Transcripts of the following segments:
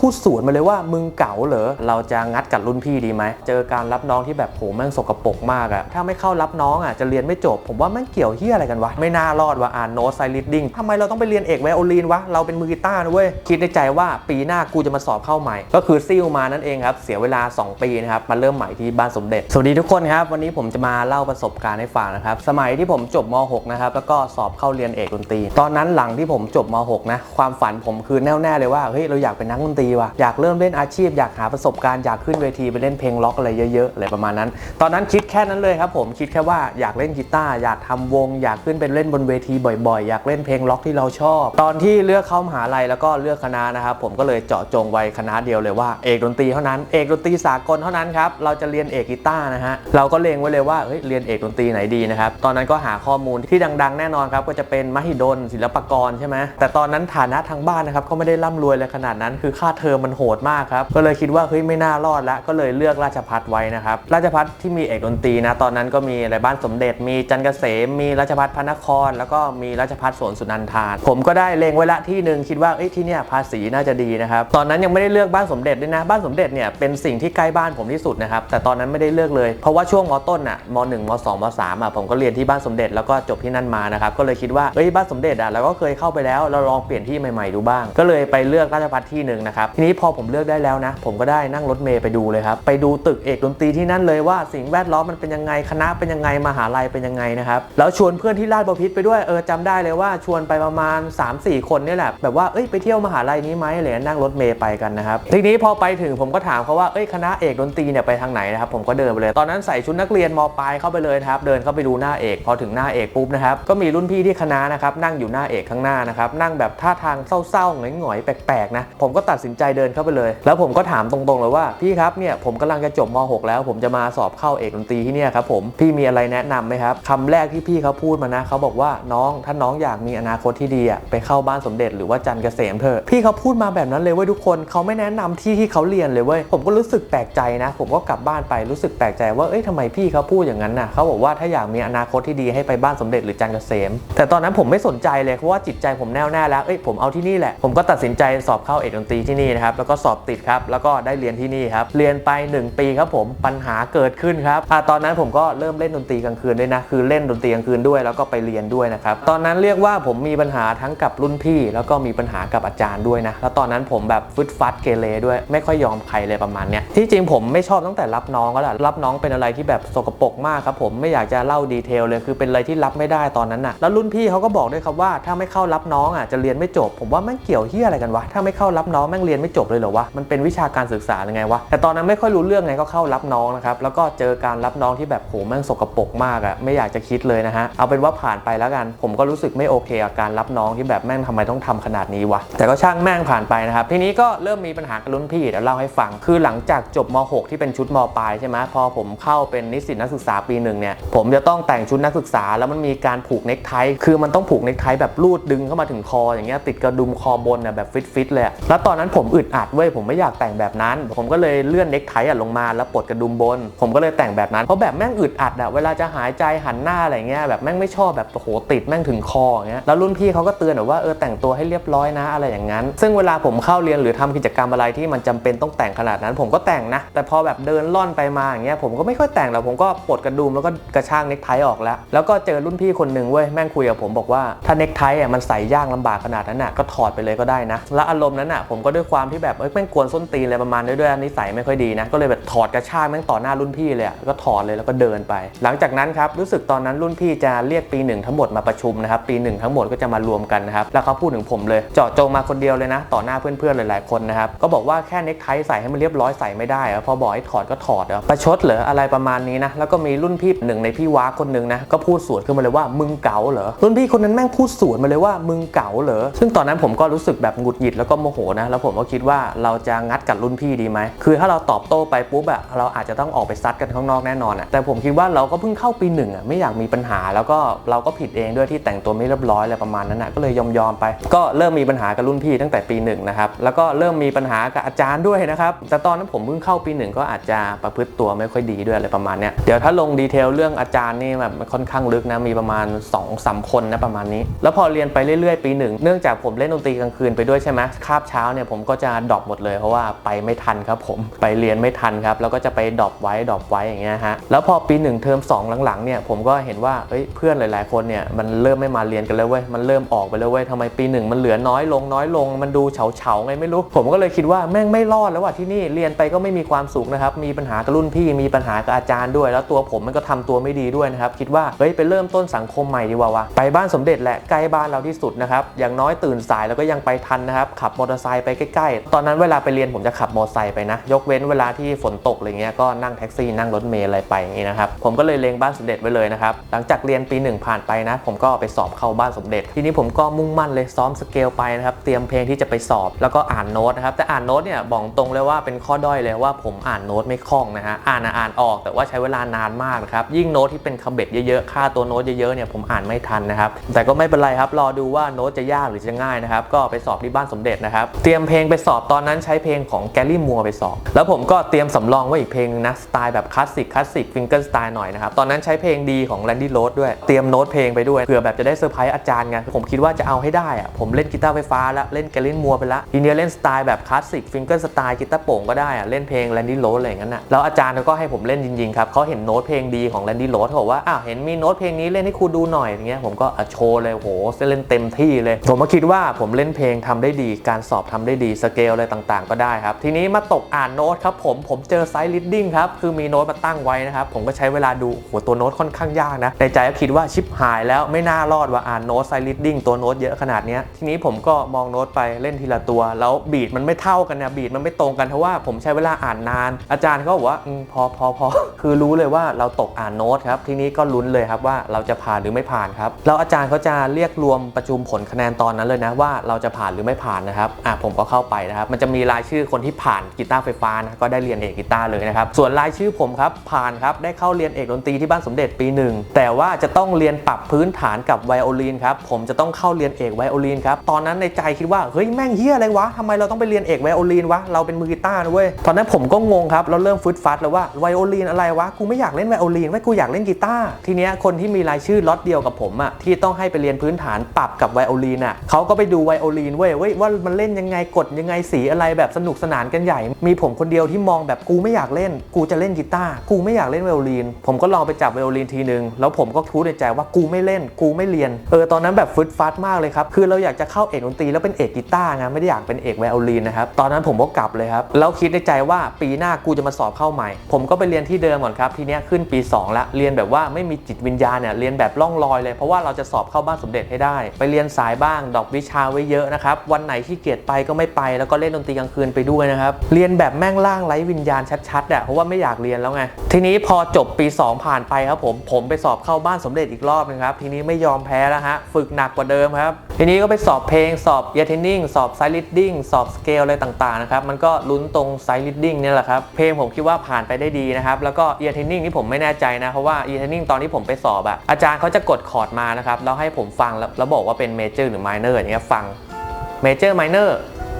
พูดสวนมาเลยว่ามึงเก๋าเหรอเราจะงัดกับรุ่นพี่ดีไหมเจอการรับน้องที่แบบโหแม่งสกปรกมากอะถ้าไม่เข้ารับน้องอะจะเรียนไม่จบ ผมว่าแม่งเกี่ยวเฮี้ยอะไรกันวะไม่น่ารอดว่ะอ่านโน้ตไซลิดดิ้งทำไมเราต้องไปเรียนเอกไวโอลินวะเราเป็นมือกีตาร์นะเว้ยคิดในใจว่าปีหน้ากูจะมาสอบเข้าใหม่ ก็คือซิ่วมานั่นเองครับเสียเวลา 2 ปีนะครับมาเริ่มใหม่ที่บ้านสมเด็จสวัสดีทุกคนครับวันนี้ผมจะมาเล่าประสบการณ์ให้ฟังนะครับสมัยที่ผมจบม .6 นะครับแล้วก็สอบเข้าเรียนเอกดนตรี ตอนนั้นหลังที่ผมจบม .6 นะความฝันผมคือแน่วแน่เลยว่าเฮ้ยเราอยากเป็นนักดนตรีว่ะอยากเริ่มเล่นอาชีพ อยากหาประสบการณ์อยากขึ้นเวทีไปเล่นเพลงล็อกอะไรเยอะๆอะไรประมาณนั้น ตอนนั้นคิดแค่นั้นเลยครับผมคิดแค่ว่าอยากเล่นกีตาร์อยากทำวง อยากขึ้นไปเล่นบนเวทีบ่อยๆ อยากเล่นเพลงล็อกที่เราชอบ ตอนที่เลือกเข้ามหาลัยแล้วก็เลือกคณะนะครับผมก็เลยเจาะจงไว้คณะเดียวเลยว่าเอกดนตรีเท่านั้นเอกดนตรีสากลเท่านั้นครับเราจะเรียนเอกกีตาร์นะฮะเราก็เลงไว้เลยว่าเฮ้ยเรียนเอกดนตรีไหนดีนะครับตอนนั้นก็หาข้อมูลที่ดังๆ แน่นอนครับก็จะเป็นมหิดลศิลปกรใช่ไหมแต่ตอนนั้นฐานะทางบ้านนะครับก็ไม่ได้ร่ำรวยเลยขนาดนั้นคือค่าเทอมมันโหดมากครับ ก็เลยคิดว่าเฮ้ยไม่น่ารอดละก็เลยเลือกราชพัฒไว้นะครับ ราชพัฒที่มีเอกดนตรีนะ ตอนนั้นก็มีอะไรบ้านสมเด็จ มีจันเกษม มีราชพัฒพระนคร แล้วก็มีราชพัฒสวนสุนันทาน ผมก็ได้เลงไว้ละที่หนึ่งคิดว่าเอ้ยที่เนี่ยภาษีน่าจะดีนะครับ ตอนนั้นยังไม่ได้เลือกบ้านสมเด็จด้วยนะ บ้านสมเด็จเนี่ยเป็นสิ่งที่ใกล้บ้านผมที่สุดนะครับ แต่ตอนนั้นไม่ได้เลือกเลย เพราะว่าช่วงมต้นอะม1ม2ม3อะผมก็เรียนที่บ้านสมเด็จแล้วก็จบที่นั่นมานะครับ ก็เลยคิดว่าเอ้ยบ้านสมเด็จอะเราก็เคยเข้าไปแล้วเราลองเปลี่ยนที่ใหม่ๆดูบ้าง ก็เลยไปเลือกราชพัฒที่หนึ่งนะครับทีนี้พอผมเลือกได้แล้วนะ ผมก็ได้นั่งรถเมย์ไปดูเลยครับ ไปดูตึกเอกดนตรีที่นั่นเลยว่าสิ่งแวดล้อมมันเป็นยังไงคณะเป็นยังไงมหาลัยเป็นยังไงนะครับแล้วชวนเพื่อนที่ราชบพิตรไปด้วยเออจำได้เลยว่าชวนไปประมาณ 3-4 คนเนี่ยแหละแบบว่าเอ้ยไปเที่ยวมหาลัยนี้ไหมอะไรเงี้ยนั่งรถเมย์ไปกันนะครับทีนี้พอไปถึงผมก็ถามเขาว่าเอ้ยคณะเอกดนตรีเนี่ยไปทางไหนนะครับผมก็เดินไปเลย ตอนนั้นใส่ชุดนักเรียนมปลายเข้าไปเลยครับเดินเข้าไปดูหน้าเอกพอถึงหน้าเอกปุ๊บนะครับก็มีรุ่นพี่ที่คณะนะครับนั่งอยู่หน้าเอกข้างหน้านะครับนั่งแบบท่าทางเศร้าๆหงอยๆแปลกๆนะผมก็ตัดสินใจเดินเข้าไปเลย แล้วผมก็ถามตรงๆเลยว่าพี่ครับเนี่ยผมกำลังจะจบม .6 แล้วผมจะมาสอบเข้าเอกดนตรีที่เนี่ยครับผมพี่มีอะไรแนะนำไหมครับคำแรกที่พี่เขาพูดมานะเขาบอกว่าน้องถ้าน้องอยากมีอนาคตที่ดีอะไปเข้าบ้านสมเด็จหรือว่าจันเกษมเถอะพี่เขาพูดมาแบบนั้นเลยเว้ยทุกคนเขาไม่แนะนำที่ที่เขาเรียนเลยเว้ยผมก็รู้สึกแปลกใจนะ ผมก็กลับบ้านไปรู้สึกแปลกใจว่าเอ้ยทำไมพี่เขาพูดอย่างนั้นน่ะเขาบอกว่าถ้าอยากมีอนาคตที่ดีให้ไปบ้านสมเด็จหรือจันเกษม แต่ตอนนั้นผมไม่สนใจเลยเพราะว่าจิตใจผมแน่วแน่แล้วเอ้ยผมเอาที่นี่แหละผมก็ตัดสินใจสอบเข้าเอกดนตรีที่นี่นะครับแล้วก็สอบติดครับแล้วก็ได้เรียนที่นี่ครับเรียนไป 1 ปีครับผมปัญหาเกิดขึ้นครับอตอนนั้นผมก็เริ่มเล่นดนตรีกลางคืนด้วยนะคือเล่นดนตรีกลางคืนด้วย แล้วก็ไปเรียนด้วยนะครับตอนนั้นเรียกว่าผมมีปัญหาทั้งกับรุ่นพี่ แล้วก็มีปัญหากับอาจารย์ด้วยนะแล้วตอนนั้นผมแบบฟึดฟัดเกเรด้วย ไม่ค่อยยอมใครเลยประมาณเนี้ยที่จริงผมไม่ชอบตั้งแต่รับน้องก็แหละรับน้องเป็นอะไรที่แบบสกปรกมากครับผมไม่อยากจะเล่าดีเทลเลยคือเป็นอะไรที่รับไม่ได้ตอนนั้นน่ะแล้วรุ่นพี่เขาก็บอกด้วยครับว่าถ้าไม่เข้ารับน้องอะจะเรียนไม่จบ ผมว่าแม่งเกี่ยวเฮียอะไรกันวะถ้าไม่เข้ารับน้องแม่งเรียนไม่จบเลยเหรอวะ มันเป็นวิชาการศึกษายังไงวะ แต่ตอนนั้นไม่ค่อยรู้เรื่องไงก็เข้ารับน้องนะครับ แล้วก็เจอการรับน้องที่แบบโหแม่งสกปรกมากอะไม่อยากจะคิดเลยนะฮะ เอาเป็นว่าผ่านไปแล้วกัน ผมก็รู้สึกไม่โอเคกับการรับน้องที่แบบแม่งทำไมต้องทำขนาดนี้วะ แต่ก็ช่างแม่งผ่านไปนะครับ ทีนี้ก็เริ่มมีปัญหากับรุ่นพี่เดี๋ยวเล่าให้ฟัง คือหลังจากจบม .6 ที่เป็นชุดมปลายใช่ไหมพอผมเข้าเป็นนิสิตนักศึกษาปีหนึ่งเนี่ย ผมจะต้องแต่งชุดนักศึกษา แล้วมันมีการผูกเนคไท คือมันต้องผูกเนคไทแบบรูดดึงเข้ามาถึงคออย่างเงี้ยติดกระดุมคอบนน่ะแบบฟิตๆเลยแล้วตอนนั้นผมอึดอัดเว้ยผมไม่อยากแต่งแบบนั้น ผมก็เลยเลื่อนเนคไทอะลงมาแล้วปลดกระดุมบน ผมก็เลยแต่งแบบนั้นเพราะแบบแม่งอึดอัดอะเวลาจะหายใจหันหน้าอะไรเงี้ยแบบแม่งไม่ชอบแบบโอ้โหติดแม่งถึงคออย่างเงี้ยแล้วรุ่นพี่เขาก็เตือนแบบว่าเออแต่งตัวให้เรียบร้อยนะอะไรอย่างนั้น ซึ่งเวลาผมเข้าเรียนหรือทำกิจกรรมอะไรที่มันจำเป็นต้องแต่งขนาดนั้น ผมก็แต่งนะ แต่พอแบบเดินล่อนไปมาอย่างเงี้ยผมก็ไม่ค่อยแต่งหรอกผมก็ปลดกระดุมแล้วก็กระช่ากเนคไทออกแล้ว แล้วก็เจอรุ่นพี่คนหนึ่งเว้ยแม่งคุยกับผมบอกว่าถ้าเนคไทอะมันใส่ยากลำบากขนาดนั้นน่ะก็ถอดไปเลยก็ได้นะ แล้วอารมณ์นั้นน่ะผมก็ด้วยความที่แบบเอ้ยแม่งกวนส้นตีนอะไรประมาณนี้ด้วยนิสัยไม่ค่อยดีนะก็เลยแบบถอดกระชากแม่งต่อหน้ารุ่นพี่เลยอะก็ถอดเลยแล้วก็เดินไป หลังจากนั้นครับรู้สึกตอนนั้นรุ่นพี่จะเรียกปีหนึ่งทั้งหมดมาประชุมนะครับปีหนึ่งทั้งหมดก็จะมารวมกันนะครับแล้วเขาพูดถึงผมเลย เจาะจงมาคนเดียวเลยนะ ต่อหน้าเพื่อนๆหลายๆคนนะครับก็บอกว่าแค่เนคไทใส่ให้มันเรียบร้อยใส่ไม่ได้พอบอกให้ถอดก็ถอดอะประชดเหรออะไรประมาณนี้นะแล้วก็มีรุ่นพี่หนึ่งในพี่ว้าคนหนึ่งนะก็พูดสวนขึ้นมาเลยว่ามึงเก๋าเหรอรุ่นพี่คนนั้นแม่งพูดสวนมาเลยว่ามึงเก๋าเหรอซึ่งตอนนั้นผมก็รู้สึกแบบหงุดหงิดแล้วก็โมโหนะแล้วผมก็คิดว่าเราจะงัดกับรุ่นพี่ดีไหม คือถ้าเราตอบโต้ไปปุ๊บอะเราอาจจะต้องออกไปซัดกันข้างนอกแน่นอนอะแต่ผมคิดว่าเราก็เพิ่งเข้าปีหนึ่งอะไม่อยากมีปัญหา แล้วก็เราก็ผิดเองด้วยที่แต่งตัวไม่เรียบร้อยอะไรประมาณนั้นอะก็เลยยอมยอมไป ก็เริ่มมีปัญหากับรุ่นพี่ตั้งแต่ปีหนึ่งนะครับแล้วก็เริ่มมีปัญหากับอาจารย์ด้วยนะครับแต่ตอนนั้นผมเพิ่งเข้าปีหนึ่งก็อาจจะประพฤติตัวไม่ค่อยดีด้วยอะไรประมาณเนี้ยเดี๋ยวถ้าลงดีเทลเรื่องอาจารย์นี่แบบค่อนข้างลึกนะมีประมาณ2อสคนนะประมาณนี้ แล้วพอเรียนไปเรื่อยๆ ปีหนึ่งเนื่องจากผมเล่นดนตรีกลางคืนไปด้วยใช่ไหมคาบเช้าเนี่ยผมก็จะดรอปหมดเลยเพราะว่าไปไม่ทันครับผมไปเรียนไม่ทันครับแล้วก็จะไปดรอปไว้ดรอปไว้อย่างเงี้ยฮะแล้วพอปี1เทอม2หลังๆเนี่ยผมก็เห็นว่าเอ้ยเพื่อนหลาย ๆคนเนี่ยมันเริ่มไม่มาเรียนกันแล้วเว้ยมันเริ่มออกไปแล้วเว้ยทำไมปีหนึ่งมันเหลือน้อยลงน้อยลง มันดูเฉาเฉาไงไม่รู้ ผมก็เลยคิดว่าแม่งไม่รอดแล้วว่ะที่นี่เรียนไปก็ไม่มีความสุขนะครับมีปัญหากับรุ่นพี่มีปัญหากับอาจารย์ด้วย แล้วตัวผมมันก็ทำตัวไม่ดีด้วยนะครับคิดว่าเฮ้ยไปเริ่มต้นสังคมใหม่ดีกว่าวะไปบ้านสมเด็จแหละใกล้บ้านเราที่สุดนะครับอย่างน้อยตื่นสายแล้วก็ยังไปทันนะครับขับมอเตอร์ไซค์ไปใกล้ๆ ตอนนั้นเวลาไปเรียนผมจะขับมอเตอร์ไซค์ไปนะ ยกเว้นเวลาที่ฝนตกอะไรเงี้ยก็นั่งแท็กซี่นั่งรถเมล์อะไรไปอย่างงี้นะครับ ผมก็เลยเลงบ้านสมเด็จไว้เลยนะครับ หลังจากเรียนปีหนึ่งผ่านไปนะ ผมก็ไปสอบเข้าบ้านสมเด็จ ทีนี้ผมก็มุ่งมั่นเลยซ้อมสเกลไปนะครับ เตรียมเพลงที่จะไปสอบ แล้วก็อ่านโน้ตนะครับ แต่อ่านโน้ตเนี่ยบอกตรงเลยว่าเป็นข้อด้อยเลยว่าผมอ่านโน้ตไม่คล่องนะฮะ อ่านอะอ่านออก แต่ว่าใช้เวลานานมากนะครับ ยิ่งโน้ตที่เป็นคำเบ็ดเยอะๆ ค่าตัวโน้ตเยอะๆ เนี่ยผมอ่านไม่ทันนะครับ แต่ก็ไม่เป็นไรครับ รอดูว่าโน้ตจะยากหรือจะง่ายนะครับ ก็ไปสอบที่บ้านสมเด็จนะครับ เตรียมเพลงไปสอบตอนนั้นใช้เพลงของแกลลี่มัวไปสอบ แล้วผมก็เตรียมสำรองไว้อีกเพลงนึงนะสไตล์แบบคลาสสิกคลาสสิกฟิงเกิลสไตล์หน่อยนะครับ ตอนนั้นใช้เพลงดีของแลนดี้โรดด้วย เตรียมโน้ตเพลงไปด้วยเผื่อแบบจะได้เซอร์ไพรส์อาจารย์ไงผมคิดว่าจะเอาให้ได้อะผมเล่นกีตาร์ไฟฟ้าแล้วเล่นแกลลี่มัวไปแล้วทีนี้เล่นสไตล์แบบคลาสสิกฟิงเกิลสไตล์กีตาร์โป่งก็ได้อะเล่นเพลงแลนดี้โรดอะไรอย่างนั้นนะแล้วอาจารย์เขาก็ให้ผมเล่นจริงๆครับเขาเห็นโน้ตเพลงดีของแลนดี้โรดเขาบอกว่าอ้าวเห็นมีโน้ตเพลงนี้เล่นให้ครูดูหน่อยอย่างเงี้ยผมก็โชว์เลยโหเล่นเต็มที่เลย ผมก็คิดว่าผมเล่นเพลงทำได้ดีการสอบทำได้ดีสเกลอะไรต่างๆ ก็ได้ครับ ทีนี้มาตกอ่านโน้ตครับผม ผมเจอไซส์ลิดดิ้งครับ คือมีโน้ตมาตั้งไว้นะครับ ผมก็ใช้เวลาดูโหตัวโน้ตค่อนข้างยากนะ ในใจก็คิดว่าชิปหายแล้วไม่น่ารอดว่าอ่านโน้ตไซส์ลิดดิ้งตัวโน้ตเยอะขนาดนี้ทีนี้ผมก็มองโน้ตไปเล่นทีละตัว แล้วบีดมันไม่เท่ากันนะบีดมันไม่ตรงกันเพราะว่าผมใช้เวลาอ่านนาน อาจารย์ก็บอกว่าอพอพอพอคือรู้เลยว่าเราตกอ่านโน้ตครับทีนี้ก็ลุ้นเลยครับว่าเราจะผ่านหรือไม่ผ่านครับแล้วอาจารย์เขาจะเรียกรวมประชุมผลคะแนนตอนนั้นเลยนะว่าเราจะผ่านหรือไม่ผ่านนะครับอะผมก็เข้าไปนะครับมันจะมีรายชื่อคนที่ผ่านกีตาร์ไฟฟ้านะก็ได้เรียนเอกกีตาร์เลยนะครับส่วนรายชื่อผมครับผ่านครับได้เข้าเรียนเอกดนตรีที่บ้านสมเด็จปีหนึ่งแต่ว่าจะต้องเรียนปรับพื้นฐานกับไวโอลินครับผมจะต้องเข้าเรียนเอกไวโอลินครับตอนนั้นในใจคิดว่าเฮ้ยแม่งเฮียอะไรวะทำไมเราต้องไปเรียนเอกไวโอลินวะเราเป็นมือกีตาร์นะเว้ยตอนนั้นผมก็งงครับแล้วเริ่มฟึดฟัดแล้วว่าไวโอลินอะไรวะกูไม่อยากเล่นไวโอลินไว้ยกูอยากเล่นกีตาร์ทีเนี้ยคนที่มีรายชื่อล็อตเดียวกับผมอะที่ต้องให้ไปเรียนพื้นฐานปรับกับไวโอลินอะเขาก็ไปดูไวโอลินเว้ยว่ามันเล่นยังไงกดยังไงสีอะไรแบบสนุกสนานกันใหญ่ มีผมคนเดียวที่มองแบบกูไม่อยากเล่น กูจะเล่นกีตาร์กูไม่อยากเล่นไวโอลินผมก็ลองไปจับไวโอลินทีนึง แล้วผมก็คิดในใจว่ากูไม่เล่น กูไม่เรียนเออตอนนั้นแบบฟึดฟัดมากเลยครับคือเราอยากจะเข้าเอกดนตรีแล้วเป็นเอกกีตาร์ไงไม่ได้อยากเป็นเอกไวโอลินนะครับตอนนั้นผมก็กลับเลยครับแล้วคิดในใจว่าปีหน้ากูจะมาสอบเข้าใหม่ ผมก็ไปเรียนที่เดิมก่อนครับทีเนี้ยขึ้นปี 2 ละเรียนแบบว่าไม่มีจิตวิญญาณเนี่ยเรียนแบบล่องลอยเลย เพราะว่าเราจะสอบเข้าบ้านสมเด็จให้ได้ ไปเรียนสายบ้างดอกวิชาไว้เยอะนะครับวันไหนที่เกียจไปก็ไม่ไปแล้วก็เล่นดนตรีกลางคืนไปด้วยนะครับ เรียนแบบแม่งล่างไร้วิญญาณชัดๆอะเพราะว่าไม่อยากเรียนแล้วไง ทีนี้พอจบปี 2 ผ่านไปครับผมผมไปสอบเข้าบ้านสมเด็จอีกรอบนึงครับ ทีนี้ไม่ยอมแพ้แล้วฮะฝึกหนักกว่าเดิมครับ ทีนี้ก็ไปสอบเพลงสอบเยเทนนิ่งสอบไซลิดดิ้งสอบสเกลอะไรต่างๆนะครับมันก็ลุ้นตรงไซลิดดิ้งเนี่ยแหละครับเพลงผมคิดว่าผ่านไปได้ดีนะครับแล้วก็เยเทนนิ่งนี่ผมไม่แน่ใจนะเพราะว่าเยเทนนิ่งตอนที่ผมไปสอบอะอาจารย์เขาจะกดคอร์ดมานะครับแล้วให้ผมฟังแล้วแล้วบอกว่าเป็นเมเจอร์หรือไมเนอร์อย่างเงี้ยฟังเมเจอร์ไมเนอร์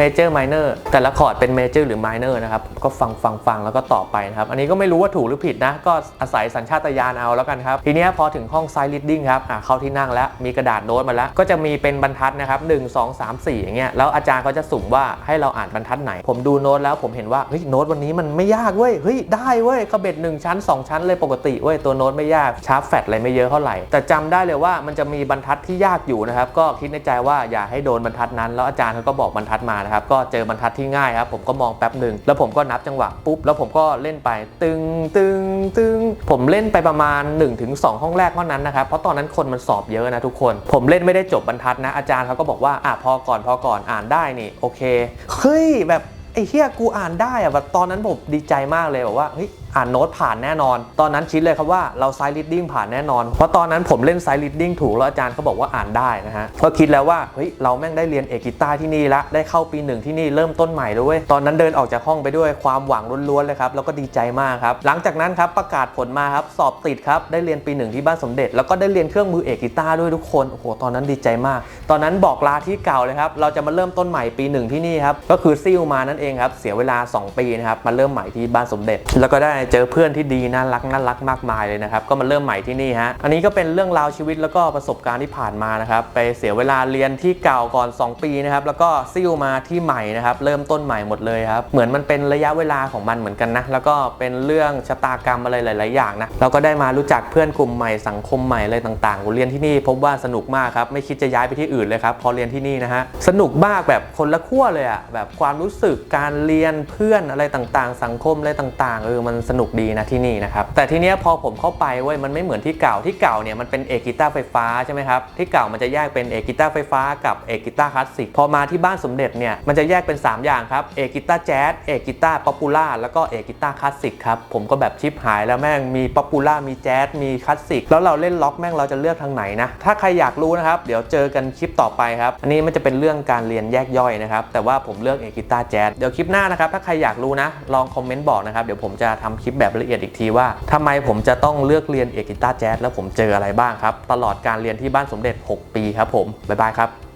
เมเจอร์ไมเนอร์แต่ละคอร์ดเป็นเมเจอร์หรือไมเนอร์นะครับ ก็ฟังฟังฟังแล้วก็ต่อไปนะครับ อันนี้ก็ไม่รู้ว่าถูกหรือผิดนะ ก็อาศัยสัญชาตญาณเอาแล้วกันครับ ทีนี้พอถึงห้องไซลิดดิ้งครับอะเข้าที่นั่งแล้ว มีกระดาษโน้ตมาแล้ว ก็จะมีเป็นบรรทัดนะครับ1 2 3 4อามสี่อย่างเงี้ย แล้วอาจารย์ก็จะสุ่มว่าให้เราอ่านบรรทัดไหน ผมดูโน้ตแล้วผมเห็นว่าเฮ้ยโน้ตวันนี้มันไม่ยากเว้ย เฮ้ยได้เว้ยกระเบ็ด1ชั้น 2 ชั้นเลยปกติเว้ยตัวโน้ตไม่ยากชาร์ปแฟตอะไรไม่เยอะเท่าไหร่ แต่จำได้เลยว่ามันจะมีบรรทัดที่ยากอยู่นะครับก็คิดในใจว่าอย่าให้โดนบรรทัดนั้นแล้วอาจารย์เขาก็บอกบรรทัดมานะครับก็เจอบรรทัดที่ง่ายครับผมก็มองแป๊บหนึ่งแล้วผมก็นับจังหวะปุ๊บแล้วผมก็เล่นไปตึงตึงตึงผมเล่นไปประมาณ 1-2 ห้องแรกเท่านั้นนะครับเพราะตอนนั้นคนมันสอบเยอะนะทุกคน ผมเล่นไม่ได้จบบรรทัดนะอาจารย์เขาก็บอกว่าอะพอก่อนพอก่อนอ่านได้นี่โอเคเฮ้ยแบบไอ้เฮียกูอ่านได้อะแบบตอนนั้นผมดีใจมากเลยแบบว่าเฮ้ยอ่านโน้ตผ่านแน่นอน ตอนนั้นคิดเลยครับว่าเราไซลิดดิ้งผ่านแน่นอน เพราะตอนนั้นผมเล่นไซลิดดิ้งถูกแล้วอาจารย์เขาบอกว่าอ่านได้นะฮะ ก็คิดแล้วว่าเฮ้ยเราแม่งได้เรียนเอกกีตาร์ที่นี่ละได้เข้าปีหนึ่งที่นี่เริ่มต้นใหม่ด้วยเวยตอนนั้นเดินออกจากห้องไปด้วยความหวังล้วนๆเลยครับแล้วก็ดีใจมากครับ หลังจากนั้นครับประกาศผลมาครับสอบติดครับได้เรียนปีหนึ่งที่บ้านสมเด็จ แล้วก็ได้เรียนเครื่องมือเอกกีตาร์ด้วยทุกคนโอ้โหตอนนั้นดีใจมาก ตอนนั้นบอกลาที่เก่าเลยครับเราจะมาเริ่มต้นใหม่ปีหนึ่งที่นี่ครับก็คือซิ่วมานั่นเองครับเสียเวลา 2 ปีนะครับมาเริ่มใหม่ที่บ้านสมเด็จ แล้วก็ได้เจอเพื่อนที่ดีน่ารักน่ารักมากมายเลยนะครับก็มาเริ่มใหม่ที่นี่ฮะอันนี้ก็เป็นเรื่องราวชีวิตแล้วก็ประสบการณ์ที่ผ่านมานะครับไปเสียเวลาเรียนที่เก่าก่อน 2 ปีนะครับแล้วก็ซิ่วมาที่ใหม่นะครับเริ่มต้นใหม่หมดเลยครับเหมือนมันเป็นระยะเวลาของมันเหมือนกันนะแล้วก็เป็นเรื่องชะตากรรมอะไรหลาย ๆ อย่างนะเราก็ได้มารู้จักเพื่อนกลุ่มใหม่สังคมใหม่อะไรต่างๆเรียนที่นี่พบว่าสนุกมากครับไม่คิดจะย้ายไปที่อื่นเลยครับพอเรียนที่นี่นะฮะสนุกมากแบบคนละขั้วเลยอะแบบความรู้สึกการเรียนเพื่อนอะไรต่างๆ สังคมอะไรต่างๆเออมันสนุกดีนะที่นี่นะครับ แต่ทีเนี้ยพอผมเข้าไปเว้ยมันไม่เหมือนที่เก่าที่เก่าเนี่ยมันเป็นเอกกีตาร์ไฟฟ้าใช่ไหมครับที่เก่ามันจะแยกเป็นเอกกีตาร์ไฟฟ้ากับเอกกีตาร์คลาสสิกพอมาที่บ้านสมเด็จเนี่ยมันจะแยกเป็น 3 อย่างครับเอกกีตาร์แจ๊สเอกกีตาร์ป๊อปปูล่าแล้วก็เอกกีตาร์คลาสสิกครับผมก็แบบชิปหายแล้วแม่งมีป๊อปปูล่ามีแจ๊สมีคลาสสิกแล้วเราเล่นล็อกแม่งเราจะเลือกทางไหนนะถ้าใครอยากรู้นะครับเดี๋ยวเจอกันคลิปต่อไปครับอันนี้มันจะเป็นเรื่องการเรียนแยกย่อยนะครับแต่ว่าผมเลือกเอกีตาแจ๊สเดี๋ยวคลิปหน้านะครับถ้าใครอยากรู้นะลองคอมเมนต์บอกนะครับเดี๋ยวผมจะทำคลิปแบบละเอียดอีกทีว่าทำไมผมจะต้องเลือกเรียนเอกกีตาร์แจ๊สแล้วผมเจออะไรบ้างครับ ตลอดการเรียนที่บ้านสมเด็จ 6 ปีครับผม บ๊ายบายครับ